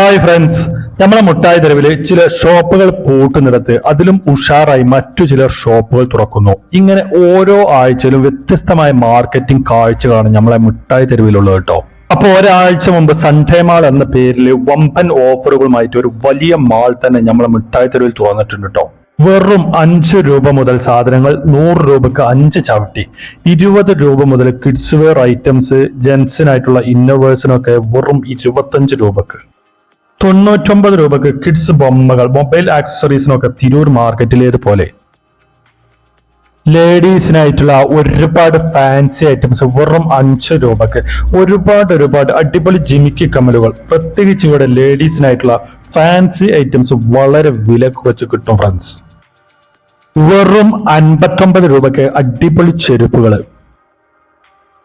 Hi friends നമ്മളെ മുട്ടായി തെരുവിൽ ചില ഷോപ്പുകൾ പൂട്ടുന്നിടത്ത് അതിലും ഉഷാറായി മറ്റു ചില ഷോപ്പുകൾ തുറക്കുന്നു. ഇങ്ങനെ ഓരോ ആഴ്ചയിലും വ്യത്യസ്തമായ മാർക്കറ്റിംഗ് കാഴ്ചകളാണ് നമ്മളെ മുട്ടായി തെരുവിലുള്ളത് കേട്ടോ. അപ്പൊ ഒരാഴ്ച മുമ്പ് സൺഡേ മാൾ എന്ന പേരിൽ വമ്പൻ ഓഫറുകളുമായിട്ട് ഒരു വലിയ മാൾ തന്നെ നമ്മളെ മുട്ടായി തെരുവിൽ തുറന്നിട്ടുണ്ട് കേട്ടോ. വെറും അഞ്ച് രൂപ മുതൽ സാധനങ്ങൾ നൂറ് രൂപക്ക് അഞ്ച് ചവിട്ടി. ഇരുപത് രൂപ മുതൽ കിഡ്സ് വെയർ ഐറ്റംസ് ജെൻസിനായിട്ടുള്ള ഇന്നോവേഴ്സിനൊക്കെ വെറും ഇരുപത്തഞ്ച് രൂപക്ക്. തൊണ്ണൂറ്റൊമ്പത് രൂപക്ക് കിഡ്സ് ബൊമ്മകൾ മൊബൈൽ ആക്സസറീസിനൊക്കെ തിരൂർ മാർക്കറ്റിലേതുപോലെ ലേഡീസിനായിട്ടുള്ള ഒരുപാട് ഫാൻസി ഐറ്റംസ് വെറും അഞ്ച് രൂപക്ക്. ഒരുപാട് ഒരുപാട് അടിപൊളി ജിമിക്കി കമ്മലുകൾ. പ്രത്യേകിച്ച് ഇവിടെ ലേഡീസിനായിട്ടുള്ള ഫാൻസി ഐറ്റംസ് വളരെ വില കുറച്ച് കിട്ടും ഫ്രണ്ട്സ് വെറും അൻപത്തൊമ്പത് രൂപക്ക് അടിപൊളി ചെരുപ്പുകൾ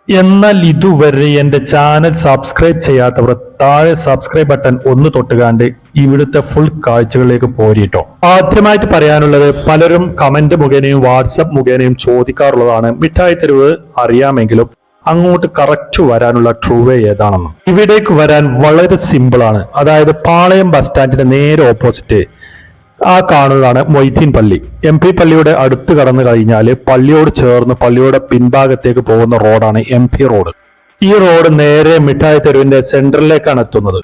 എന്നാൽ ഇതുവരെ എന്റെ ചാനൽ സബ്സ്ക്രൈബ് ചെയ്യാത്തവർ താഴെ സബ്സ്ക്രൈബ് ബട്ടൺ ഒന്ന് തൊട്ടുകാണ്ട് ഇവിടുത്തെ ഫുൾ കാഴ്ചകളിലേക്ക് പോരിട്ടോ. ആദ്യമായിട്ട് പറയാനുള്ളത് പലരും കമന്റ് മുഖേനയും വാട്സപ്പ് മുഖേനയും ചോദിക്കാറുള്ളതാണ് മിഠായി തെരുവ് അറിയാമെങ്കിലും അങ്ങോട്ട് കറക്റ്റ് വരാനുള്ള ട്രൂ വേ ഏതാണെന്ന്. ഇവിടേക്ക് വരാൻ വളരെ സിമ്പിൾ ആണ്. അതായത് പാളയം ബസ് സ്റ്റാൻഡിന്റെ നേരെ ഓപ്പോസിറ്റ് ആ കാണുന്നതാണ് മൊയ്തീൻ പള്ളി. എം പി പള്ളിയുടെ അടുത്ത് കടന്നു കഴിഞ്ഞാൽ പള്ളിയോട് ചേർന്ന് പള്ളിയുടെ പിൻഭാഗത്തേക്ക് പോകുന്ന റോഡാണ് എം പി റോഡ്. ഈ റോഡ് നേരെ മിഠായി തെരുവിന്റെ സെന്ററിലേക്കാണ് എത്തുന്നത്.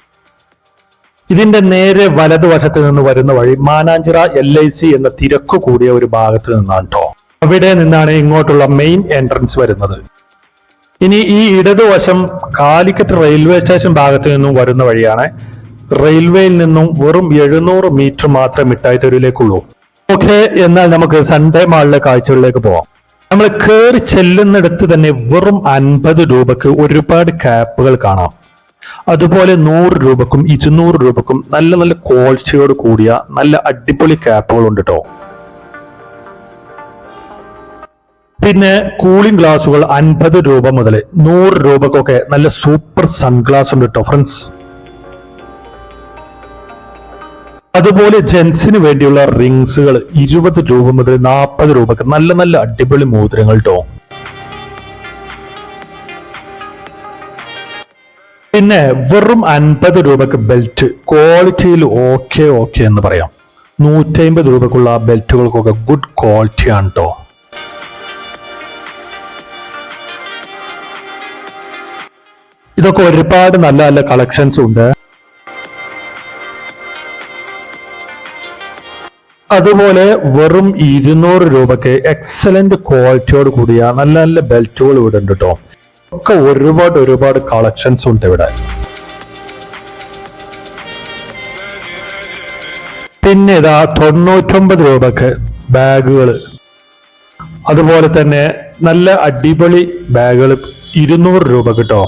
ഇതിന്റെ നേരെ വലതുവശത്ത് നിന്ന് വരുന്ന വഴി മാനാഞ്ചിറ എൽ ഐ സി എന്ന തിരക്കു കൂടിയ ഒരു ഭാഗത്ത് നിന്നാണ് കേട്ടോ അവിടെ നിന്നാണ് ഇങ്ങോട്ടുള്ള മെയിൻ എൻട്രൻസ് വരുന്നത്. ഇനി ഈ ഇടതുവശം കാലിക്കറ്റ് റെയിൽവേ സ്റ്റേഷൻ ഭാഗത്ത് നിന്നും വരുന്ന വഴിയാണ് റെയിൽവേയിൽ നിന്നും വെറും എഴുന്നൂറ് മീറ്റർ മാത്രം മിഠായി തെരുവിലേക്കുള്ളൂ. ഓക്കെ എന്നാൽ നമുക്ക് സൺഡേ മാളിലെ കാഴ്ചകളിലേക്ക് പോവാം. നമ്മൾ കയറി ചെല്ലുന്നിടത്ത് തന്നെ വെറും അൻപത് രൂപക്ക് ഒരുപാട് ക്യാപ്പുകൾ കാണാം. അതുപോലെ നൂറ് രൂപക്കും ഇരുന്നൂറ് രൂപക്കും നല്ല നല്ല ക്വാളിറ്റിയോട് കൂടിയ നല്ല അടിപൊളി ക്യാപ്പുകൾ ഉണ്ട് കേട്ടോ പിന്നെ കൂളിംഗ് ഗ്ലാസുകൾ അൻപത് രൂപ മുതൽ നൂറ് രൂപക്കൊക്കെ നല്ല സൂപ്പർ സൺഗ്ലാസ് ഉണ്ട് കേട്ടോ ഫ്രണ്ട്സ് അതുപോലെ ജെൻസിന് വേണ്ടിയുള്ള റിങ്സുകൾ ഇരുപത് രൂപ മുതൽ നാൽപ്പത് രൂപക്ക് നല്ല നല്ല അടിപൊളി മോതിരങ്ങൾ കേട്ടോ പിന്നെ വെറും അൻപത് രൂപക്ക് ബെൽറ്റ്. ക്വാളിറ്റിയിൽ ഓക്കെ ഓക്കെ എന്ന് പറയാം. നൂറ്റമ്പത് രൂപക്കുള്ള ബെൽറ്റുകൾക്കൊക്കെ ഗുഡ് ക്വാളിറ്റി ആണ് കേട്ടോ ഇതൊക്കെ ഒരുപാട് നല്ല നല്ല കളക്ഷൻസ് ഉണ്ട്. അതുപോലെ വെറും ഇരുന്നൂറ് രൂപക്ക് എക്സലന്റ് ക്വാളിറ്റിയോട് കൂടിയ നല്ല നല്ല ബെൽറ്റുകൾ ഇവിടെ ഉണ്ട് കേട്ടോ ഒക്കെ ഒരുപാട് ഒരുപാട് കളക്ഷൻസ് ഉണ്ട് ഇവിടെ. പിന്നെ ഇതാ തൊണ്ണൂറ്റൊമ്പത് രൂപക്ക് ബാഗുകൾ അതുപോലെ തന്നെ നല്ല അടിപൊളി ബാഗുകൾ ഇരുന്നൂറ് രൂപ കിട്ടോ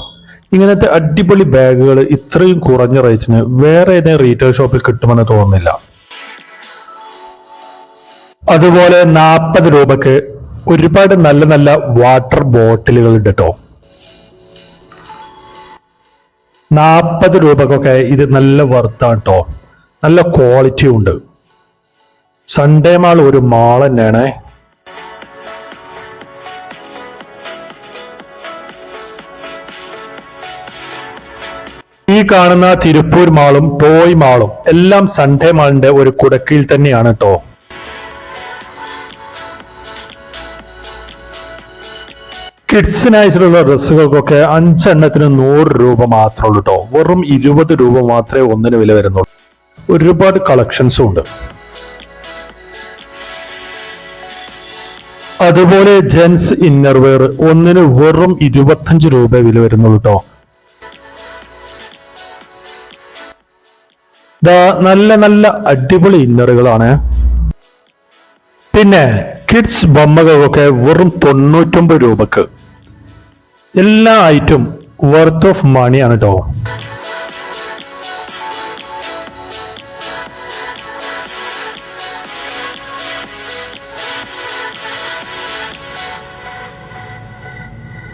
ഇങ്ങനത്തെ അടിപൊളി ബാഗുകൾ ഇത്രയും കുറഞ്ഞ റേറ്റിന് വേറെ ഏതെങ്കിലും റീറ്റെയിൽ ഷോപ്പിൽ കിട്ടുമെന്ന് തോന്നുന്നില്ല. അതുപോലെ നാൽപ്പത് രൂപക്ക് ഒരുപാട് നല്ല നല്ല വാട്ടർ ബോട്ടിലുകൾ ഉണ്ട് കേട്ടോ നാൽപ്പത് രൂപക്കൊക്കെ ഇത് നല്ല വർത്താണ് കേട്ടോ നല്ല ക്വാളിറ്റി ഉണ്ട്. സൺഡേ മാൾ ഒരു മാൾ തന്നെയാണ്. ഈ കാണുന്ന തിരുപ്പൂർ മാളും ടോയ് മാളും എല്ലാം സൺഡേ മാളിന്റെ ഒരു കുടക്കീഴിൽ തന്നെയാണ് കേട്ടോ കിഡ്സിനായിട്ടുള്ള ഡ്രസ്സുകൾക്കൊക്കെ അഞ്ചെണ്ണത്തിന് നൂറ് രൂപ മാത്രമേ ഉള്ളൂ കേട്ടോ വെറും ഇരുപത് രൂപ മാത്രമേ ഒന്നിന് വില വരുന്നുള്ളൂ. ഒരുപാട് കളക്ഷൻസും ഉണ്ട്. അതുപോലെ ജെൻസ് ഇന്നർവെയർ ഒന്നിന് വെറും ഇരുപത്തഞ്ച് രൂപ വില വരുന്നുള്ളൂ കേട്ടോ നല്ല നല്ല അടിപൊളി ഇന്നറുകളാണ് പിന്നെ കിഡ്സ് ബൊമ്മകൾക്കൊക്കെ വെറും തൊണ്ണൂറ്റൊമ്പത് രൂപക്ക് എല്ലാ ഐറ്റം വർത്ത് ഓഫ് മണി ആണ് കേട്ടോ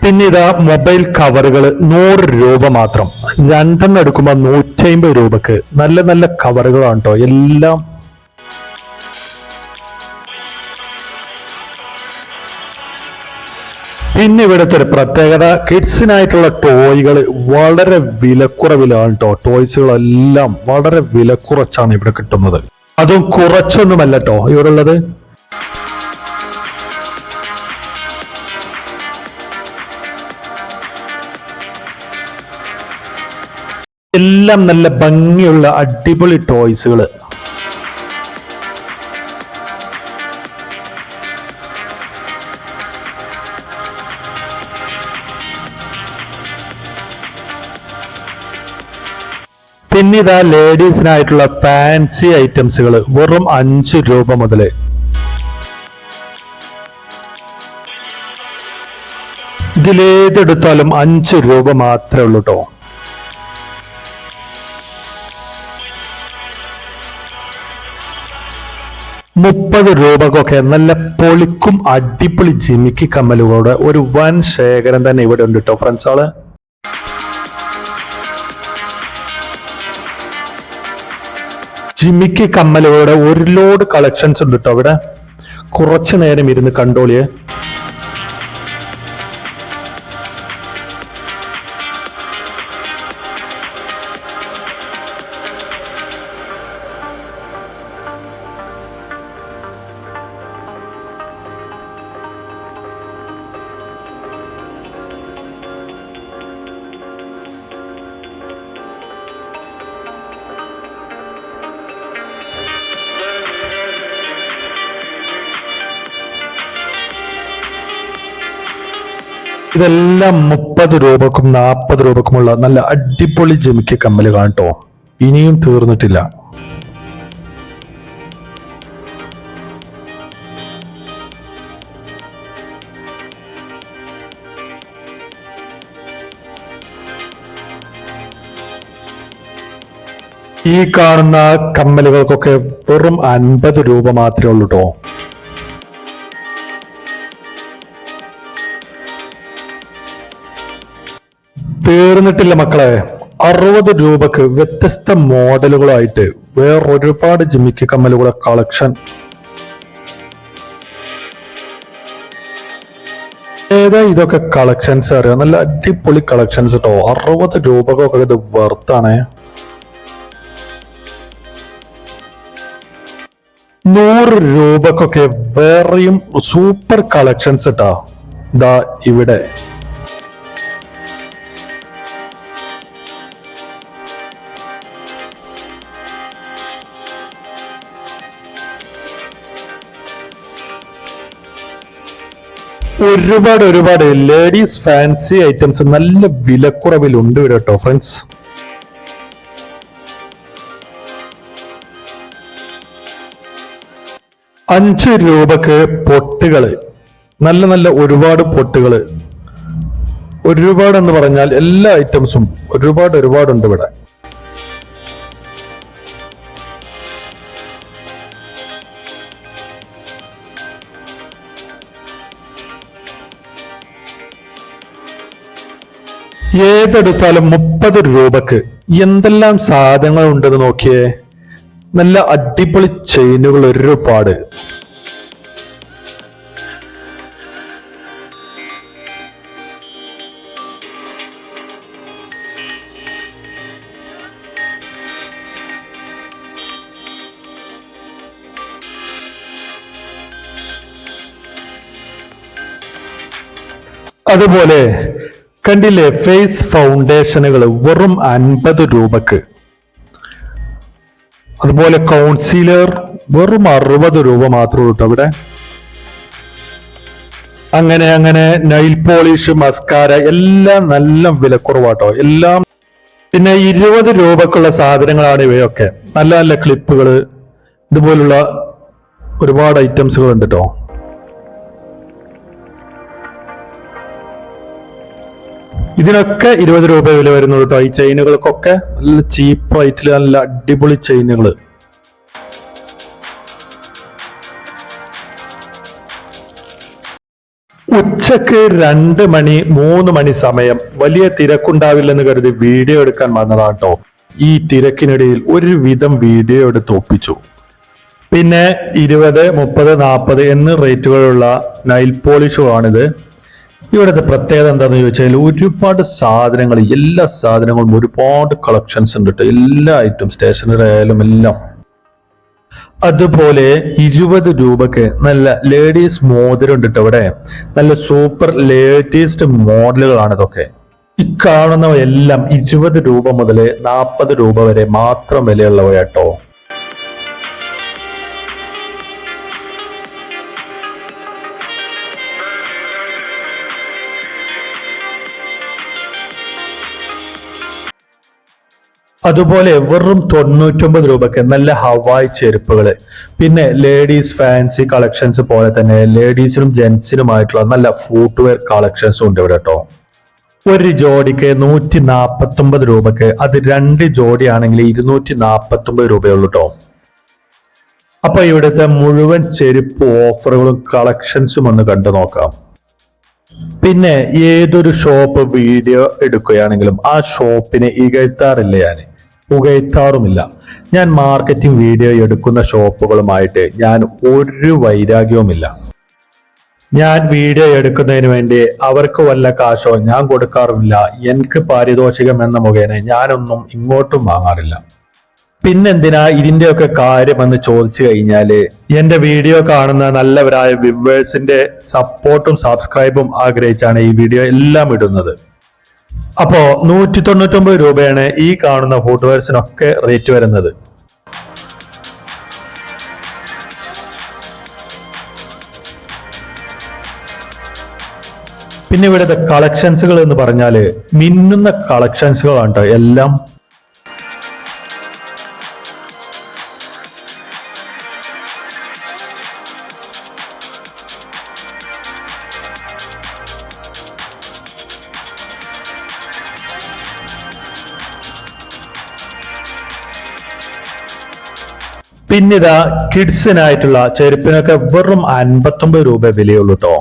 പിന്നീട് മൊബൈൽ കവറുകൾ നൂറ് രൂപ മാത്രം. രണ്ടെണ്ണം എടുക്കുമ്പോൾ നൂറ്റി അമ്പത് രൂപക്ക് നല്ല നല്ല കവറുകളാണ് കേട്ടോ എല്ലാം പിന്നെ ഇവിടുത്തെ ഒരു പ്രത്യേകത കിഡ്സിനായിട്ടുള്ള ടോയ്കൾ വളരെ വിലക്കുറവിലാണ് കേട്ടോ ടോയ്സുകളെല്ലാം വളരെ വിലക്കുറച്ചാണ് ഇവിടെ കിട്ടുന്നത്. അതും കുറച്ചൊന്നുമല്ല കേട്ടോ ഇവിടെ ഉള്ളത് എല്ലാം നല്ല ഭംഗിയുള്ള അടിപൊളി ടോയ്സുകൾ പിന്നെ ലേഡീസിനായിട്ടുള്ള ഫാൻസി ഐറ്റംസുകൾ വെറും അഞ്ച് രൂപ മുതൽ ഇതിലേതെടുത്താലും അഞ്ച് രൂപ മാത്രമേ ഉള്ളൂ കേട്ടോ മുപ്പത് രൂപക്കൊക്കെ നല്ല പൊളിക്കും അടിപൊളി ജിമിക്കി കമ്മലുകളുടെ ഒരു വൻ ശേഖരം തന്നെ ഇവിടെ ഉണ്ട് കേട്ടോ ഫ്രണ്ട്സുകൾ ജിമിക്കി കമ്മലുകളുടെ ഒരു ലോഡ് കളക്ഷൻസ് ഉണ്ട് കേട്ടോ അവിടെ? കുറച്ചു നേരം ഇരുന്ന് കണ്ടോളിയേ. ഇതെല്ലാം മുപ്പത് രൂപക്കും നാൽപ്പത് രൂപക്കുമുള്ള നല്ല അടിപൊളി ജമിക്ക കമ്മൽ കാണട്ടോ ഇനിയും തീർന്നിട്ടില്ല. ഈ കാണുന്ന കമ്മലുകൾക്കൊക്കെ വെറും അൻപത് രൂപ മാത്രമേ ഉള്ളൂ കേട്ടോ തീർന്നിട്ടില്ല മക്കളെ. അറുപത് രൂപക്ക് വ്യത്യസ്ത മോഡലുകളായിട്ട് വേറൊരുപാട് ജിമിക്ക് കമ്മലുകളുടെ കളക്ഷൻ. ഏതാ ഇതൊക്കെ കളക്ഷൻസ് അറിയാം? നല്ല അടിപൊളി കളക്ഷൻസ് കേട്ടോ അറുപത് രൂപക്കൊക്കെ ഇത് വെർത്താണ്. നൂറ് രൂപക്കൊക്കെ വേറെയും സൂപ്പർ കളക്ഷൻസ് കേട്ടോ ദാ ഇവിടെ. ഒരുപാട് ഒരുപാട് ലേഡീസ് ഫാൻസി ഐറ്റംസ് നല്ല വിലക്കുറവിലുണ്ട് ഇവിടെ കേട്ടോ ഫ്രണ്ട്സ് അഞ്ച് രൂപക്ക് പൊട്ടുകൾ. നല്ല നല്ല ഒരുപാട് പൊട്ടുകൾ. ഒരുപാട് എന്ന് പറഞ്ഞാൽ എല്ലാ ഐറ്റംസും ഒരുപാട് ഒരുപാടുണ്ട് ഇവിടെ. ഏതെടുത്താലും മുപ്പത് രൂപക്ക് എന്തെല്ലാം സാധനങ്ങൾ ഉണ്ടെന്ന് നോക്കിയേ. നല്ല അടിപൊളി ചെയിനുകൾ ഒരുപാട്. അതുപോലെ കണ്ടില്ലേ ഫേസ് ഫൗണ്ടേഷനുകൾ വെറും അൻപത് രൂപക്ക്? അതുപോലെ കൗൺസിലർ വെറും അറുപത് രൂപ മാത്രമേ ഉള്ളൂ അവിടെ. അങ്ങനെ അങ്ങനെ നൈൽ പോളിഷ് മസ്കാര എല്ലാം നല്ല വിലക്കുറവാട്ടോ. എല്ലാം പിന്നെ ഇരുപത് രൂപക്കുള്ള സാധനങ്ങളാണ് ഇവയൊക്കെ. നല്ല നല്ല ക്ലിപ്പുകൾ ഇതുപോലുള്ള ഒരുപാട് ഐറ്റംസുകൾ ഉണ്ട് കേട്ടോ ഇതിനൊക്കെ ഇരുപത് രൂപ വില വരുന്നു കേട്ടോ ഈ ചെയിനുകൾക്കൊക്കെ നല്ല ചീപ്പ് റേറ്റിൽ നല്ല അടിപൊളി ചെയിനുകൾ ഉച്ചയ്ക്ക് രണ്ട് മണി മൂന്ന് മണി സമയം. വലിയ തിരക്കുണ്ടാവില്ലെന്ന് കരുതി വീഡിയോ എടുക്കാൻ വന്നതാട്ടോ ഈ തിരക്കിനിടയിൽ ഒരുവിധം വീഡിയോ എടുത്ത് ഒപ്പിച്ചു. പിന്നെ ഇരുപത് മുപ്പത് നാൽപ്പത് എന്നീ റേറ്റുകളുള്ള നൈൽ പോളിഷുമാണിത് ഇവിടുത്തെ പ്രത്യേകത എന്താണെന്ന് ചോദിച്ചാൽ ഒരുപാട് സാധനങ്ങൾ എല്ലാ സാധനങ്ങളും ഒരുപാട് കളക്ഷൻസ് ഉണ്ട് കേട്ടോ എല്ലാ ഐറ്റം സ്റ്റേഷനറി ആയാലും എല്ലാം. അതുപോലെ ഇരുപത് രൂപക്ക് നല്ല ലേഡീസ് മോതിരം ഉണ്ട് കേട്ടോ ഇവിടെ. നല്ല സൂപ്പർ ലേറ്റസ്റ്റ് മോഡലുകളാണ് ഇതൊക്കെ. ഈ കാണുന്നവയെല്ലാം ഇരുപത് രൂപ മുതൽ നാൽപ്പത് രൂപ വരെ മാത്രം വിലയുള്ളവ അതുപോലെ വെറും തൊണ്ണൂറ്റൊമ്പത് രൂപയ്ക്ക് നല്ല ഹവായ് ചെരുപ്പുകൾ പിന്നെ ലേഡീസ് ഫാൻസി കളക്ഷൻസ് പോലെ തന്നെ ലേഡീസിനും ജെന്റ്സിനുമായിട്ടുള്ള നല്ല ഫുട്വെയർ കളക്ഷൻസും ഉണ്ട് ഇവിടെ കേട്ടോ. ഒരു ജോഡിക്ക് നൂറ്റി നാപ്പത്തി ഒമ്പത് രൂപക്ക് അത് രണ്ട് ജോഡിയാണെങ്കിൽ ഇരുന്നൂറ്റി നാപ്പത്തി ഒമ്പത് രൂപയുള്ളൂ കേട്ടോ. അപ്പൊ ഇവിടുത്തെ മുഴുവൻ ചെരുപ്പ് ഓഫറുകളും കളക്ഷൻസും ഒന്ന് കണ്ടു നോക്കാം. പിന്നെ ഏതൊരു ഷോപ്പ് വീഡിയോ എടുക്കുകയാണെങ്കിലും ആ ഷോപ്പിനെ ഇകഴ്ത്താറില്ല ഞാൻ പുകഴ്ത്താറുമില്ല. ഞാൻ മാർക്കറ്റിംഗ് വീഡിയോ എടുക്കുന്ന ഷോപ്പുകളുമായിട്ട് ഞാൻ ഒരു വൈരാഗ്യവുമില്ല. ഞാൻ വീഡിയോ എടുക്കുന്നതിന് വേണ്ടി അവർക്ക് വല്ല കാശോ ഞാൻ കൊടുക്കാറുമില്ല. എനിക്ക് പാരിതോഷികം എന്ന മുഖേന ഞാനൊന്നും ഇങ്ങോട്ടും വാങ്ങാറില്ല. പിന്നെന്തിനാ ഇതിന്റെയൊക്കെ കാര്യം കാര്യമെന്ന് ചോദിച്ചു കഴിഞ്ഞാൽ എന്റെ വീഡിയോ കാണുന്ന നല്ലവരായ വിവേഴ്സിന്റെ സപ്പോർട്ടും സബ്സ്ക്രൈബും ആഗ്രഹിച്ചാണ് ഈ വീഡിയോ എല്ലാം ഇടുന്നത്. അപ്പോ നൂറ്റി തൊണ്ണൂറ്റൊമ്പത് രൂപയാണ് ഈ കാണുന്ന ഫുട്വെയർസിനൊക്കെ റേറ്റ് വരുന്നത്. പിന്നെ ഇവിടുത്തെ കളക്ഷൻസുകൾ എന്ന് പറഞ്ഞാൽ മിന്നുന്ന കളക്ഷൻസുകളാണ് ട്ടോ എല്ലാം പിന്നിതാ കിഡ്സിനായിട്ടുള്ള ചെരുപ്പിനൊക്കെ വെറും അൻപത്തൊമ്പത് രൂപ വിലയുള്ളൂ കേട്ടോ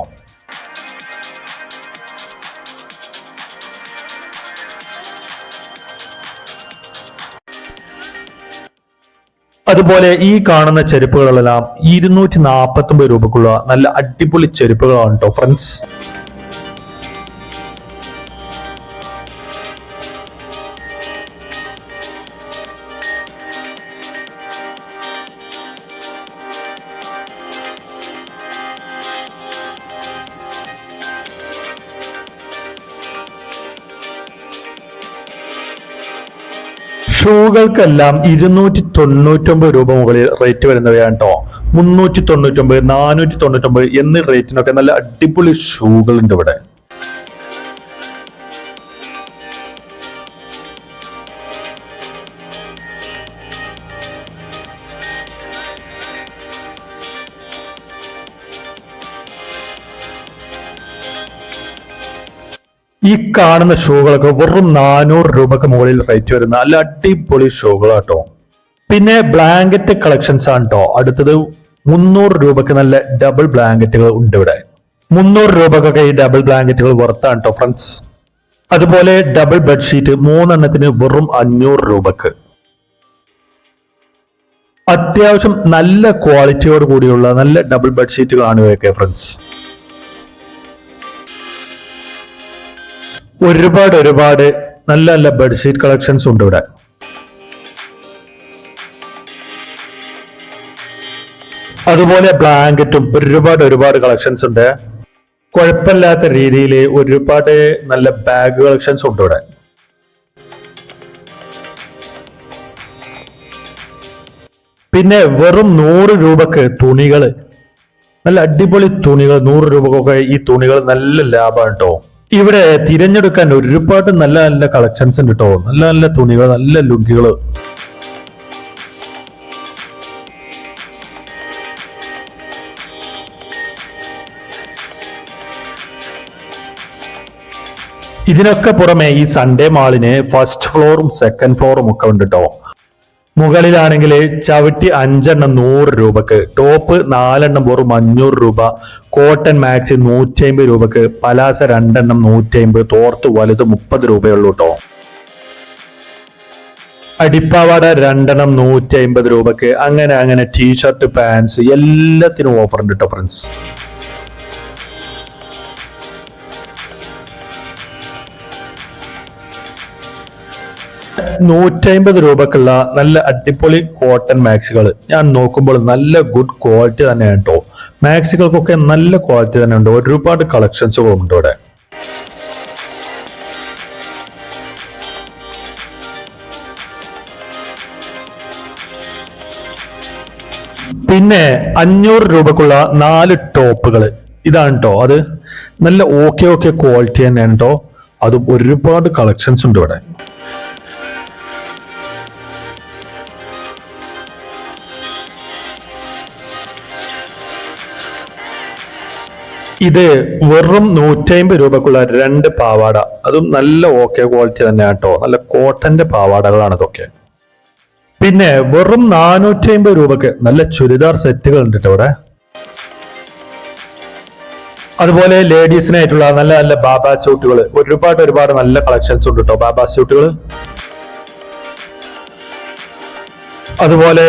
അതുപോലെ ഈ കാണുന്ന ചെരുപ്പുകളെല്ലാം ഇരുന്നൂറ്റി നാൽപ്പത്തി ഒമ്പത് രൂപക്കുള്ള നല്ല അടിപൊളി ചെരുപ്പുകളാണ് കേട്ടോ ഫ്രണ്ട്സ് ഷൂകൾക്കെല്ലാം ഇരുന്നൂറ്റി തൊണ്ണൂറ്റൊമ്പത് രൂപ മുകളിൽ റേറ്റ് വരുന്നവയാണ് കേട്ടോ മുന്നൂറ്റി തൊണ്ണൂറ്റൊമ്പത് നാനൂറ്റി തൊണ്ണൂറ്റൊമ്പത് എന്നീ റേറ്റിനൊക്കെ നല്ല അടിപൊളി ഷൂകൾ ഉണ്ട് ഇവിടെ. ഈ കാണുന്ന ഷൂകളൊക്കെ വെറും നാനൂറ് രൂപക്ക് മുകളിൽ റേറ്റ് വരുന്ന നല്ല അടിപൊളി ഷൂകളാട്ടോ പിന്നെ ബ്ലാങ്കറ്റ് കളക്ഷൻസ് ആണ് കേട്ടോ അടുത്തത് മുന്നൂറ് രൂപക്ക് നല്ല ഡബിൾ ബ്ലാങ്കറ്റുകൾ ഉണ്ട് ഇവിടെ. മുന്നൂറ് രൂപക്കൊക്കെ ഈ ഡബിൾ ബ്ലാങ്കറ്റുകൾ വർത്താണ് കേട്ടോ ഫ്രണ്ട്സ് അതുപോലെ ഡബിൾ ബെഡ്ഷീറ്റ് മൂന്നെണ്ണത്തിന് വെറും അഞ്ഞൂറ് രൂപക്ക്. അത്യാവശ്യം നല്ല ക്വാളിറ്റിയോട് കൂടിയുള്ള നല്ല ഡബിൾ ബെഡ്ഷീറ്റുകളാണ് ഇവയൊക്കെ ഫ്രണ്ട്സ് ഒരുപാട് ഒരുപാട് നല്ല നല്ല ബെഡ്ഷീറ്റ് കളക്ഷൻസ് ഉണ്ട് ഇവിടെ. അതുപോലെ ബ്ലാങ്കറ്റും ഒരുപാട് ഒരുപാട് കളക്ഷൻസ് ഉണ്ട്. കുഴപ്പമില്ലാത്ത രീതിയിൽ ഒരുപാട് നല്ല ബാഗ് കളക്ഷൻസ് ഉണ്ട് ഇവിടെ. പിന്നെ വെറും നൂറ് രൂപക്ക് തുണികൾ നല്ല അടിപൊളി തുണികൾ നൂറ് രൂപക്കൊക്കെ ഈ തുണികൾ നല്ല ലാഭമാണ് കേട്ടോ ഇവിടെ തിരഞ്ഞെടുക്കാൻ ഒരുപാട് നല്ല നല്ല കളക്ഷൻസ് ഉണ്ട് കേട്ടോ നല്ല നല്ല തുണികൾ നല്ല ലുങ്കികൾ ഇതിനൊക്കെ പുറമെ ഈ സൺഡേ മാളിന് ഫസ്റ്റ് ഫ്ലോറും സെക്കൻഡ് ഫ്ലോറും ഒക്കെ ഉണ്ട് കേട്ടോ മുകളിലാണെങ്കിൽ ചവിട്ടി അഞ്ചെണ്ണം നൂറ് രൂപക്ക്. ടോപ്പ് നാലെണ്ണം വെറും അഞ്ഞൂറ് രൂപ. കോട്ടൺ മാക്സ് നൂറ്റി അമ്പത് രൂപക്ക്. പലാസ രണ്ടെണ്ണം നൂറ്റി അമ്പത് തോർത്ത് വലുത് മുപ്പത് രൂപയുള്ളൂ കേട്ടോ അടിപ്പാവാട രണ്ടെണ്ണം നൂറ്റി അമ്പത് രൂപക്ക്. അങ്ങനെ അങ്ങനെ ടീഷർട്ട് പാൻസ് എല്ലാത്തിനും ഓഫർ ഉണ്ട് കേട്ടോ ഫ്രണ്ട്സ്. നൂറ്റമ്പത് രൂപക്കുള്ള നല്ല അടിപൊളി കോട്ടൺ മാക്സികൾ ഞാൻ നോക്കുമ്പോൾ നല്ല ഗുഡ് ക്വാളിറ്റി തന്നെയാണ് കേട്ടോ മാക്സികൾക്കൊക്കെ നല്ല ക്വാളിറ്റി തന്നെ ഉണ്ട് ഒരുപാട് കളക്ഷൻസുകളും ഉണ്ട് ഇവിടെ. പിന്നെ അഞ്ഞൂറ് രൂപക്കുള്ള നാല് ടോപ്പുകൾ. ഇതാണ് കേട്ടോ അത് നല്ല ഓക്കെ ഓക്കെ ക്വാളിറ്റി തന്നെയാണ് കേട്ടോ അതും ഒരുപാട് കളക്ഷൻസ് ഉണ്ട് ഇവിടെ. ഇത് വെറും നൂറ്റമ്പത് രൂപക്കുള്ള രണ്ട് പാവാട. അതും നല്ല ഓക്കെ ക്വാളിറ്റി തന്നെ കേട്ടോ നല്ല കോട്ടന്റെ പാവാടകളാണ് ഇതൊക്കെ. പിന്നെ വെറും നാനൂറ്റി അമ്പത് രൂപക്ക് നല്ല ചുരിദാർ സെറ്റുകൾ ഉണ്ട് കേട്ടോ ഇവിടെ. അതുപോലെ ലേഡീസിനായിട്ടുള്ള നല്ല നല്ല ബാബ സ്യൂട്ടുകൾ ഒരുപാട് ഒരുപാട് നല്ല കളക്ഷൻസ് ഉണ്ട് കേട്ടോ ബാബ സ്യൂട്ടുകൾ അതുപോലെ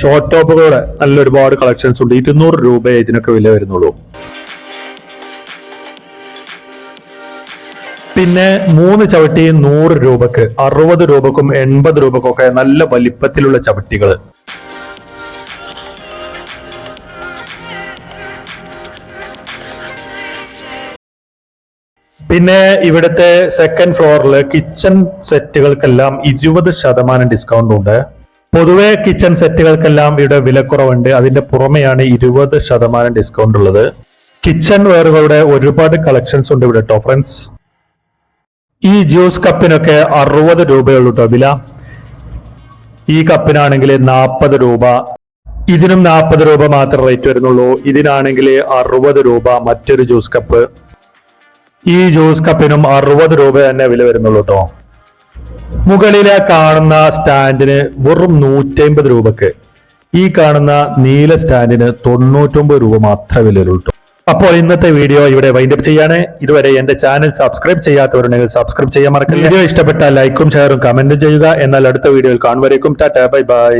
ഷോർട്ട് ടോപ്പുകളുടെ നല്ല ഒരുപാട് കളക്ഷൻസ് ഉണ്ട്. ഇരുന്നൂറ് രൂപ ഇതിനൊക്കെ വില വരുന്നുള്ളൂ. പിന്നെ മൂന്ന് ചവിട്ടി നൂറ് രൂപക്ക് അറുപത് രൂപക്കും എൺപത് രൂപക്കും ഒക്കെ നല്ല വലിപ്പത്തിലുള്ള ചവിട്ടികൾ പിന്നെ ഇവിടുത്തെ സെക്കൻഡ് ഫ്ലോറിൽ കിച്ചൺ സെറ്റുകൾക്കെല്ലാം ഇരുപത് ശതമാനം ഡിസ്കൗണ്ട് ഉണ്ട്. പൊതുവെ കിച്ചൺ സെറ്റുകൾക്കെല്ലാം ഇവിടെ വിലക്കുറവുണ്ട്. അതിന്റെ പുറമെയാണ് ഇരുപത് ശതമാനം ഡിസ്കൗണ്ട് ഉള്ളത്. കിച്ചൺ വെയറുകളുടെ ഒരുപാട് കളക്ഷൻസ് ഉണ്ട് ഇവിടെ കേട്ടോ ഫ്രണ്ട്സ് ഈ ജ്യൂസ് കപ്പിനൊക്കെ അറുപത് രൂപയുള്ളൂ കേട്ടോ വില. ഈ കപ്പിനാണെങ്കിൽ നാൽപ്പത് രൂപ. ഇതിനും നാൽപ്പത് രൂപ മാത്രം റേറ്റ് വരുന്നുള്ളൂ. ഇതിനാണെങ്കിൽ അറുപത് രൂപ മറ്റൊരു ജ്യൂസ് കപ്പ്. ഈ ജ്യൂസ് കപ്പിനും അറുപത് രൂപ തന്നെ വില വരുന്നുള്ളൂ കേട്ടോ മുകളിലെ കാണുന്ന സ്റ്റാൻഡിന് വെറും നൂറ്റമ്പത് രൂപക്ക്. ഈ കാണുന്ന നീല സ്റ്റാൻഡിന് തൊണ്ണൂറ്റൊമ്പത് രൂപ മാത്രമേ വില. അപ്പോൾ ഇന്നത്തെ വീഡിയോ ഇവിടെ വൈൻഡ് അപ്പ് ചെയ്യാണ്. ഇതുവരെ എന്റെ ചാനൽ സബ്സ്ക്രൈബ് ചെയ്യാത്തവരുണ്ടെങ്കിൽ സബ്സ്ക്രൈബ് ചെയ്യാൻ മറക്കില്ല. വീഡിയോ ഇഷ്ടപ്പെട്ട ലൈക്കും ഷെയറും കമന്റും ചെയ്യുക. എന്നാൽ അടുത്ത വീഡിയോയിൽ കാണുവരേക്കും ടാറ്റാ ബൈ ബൈ.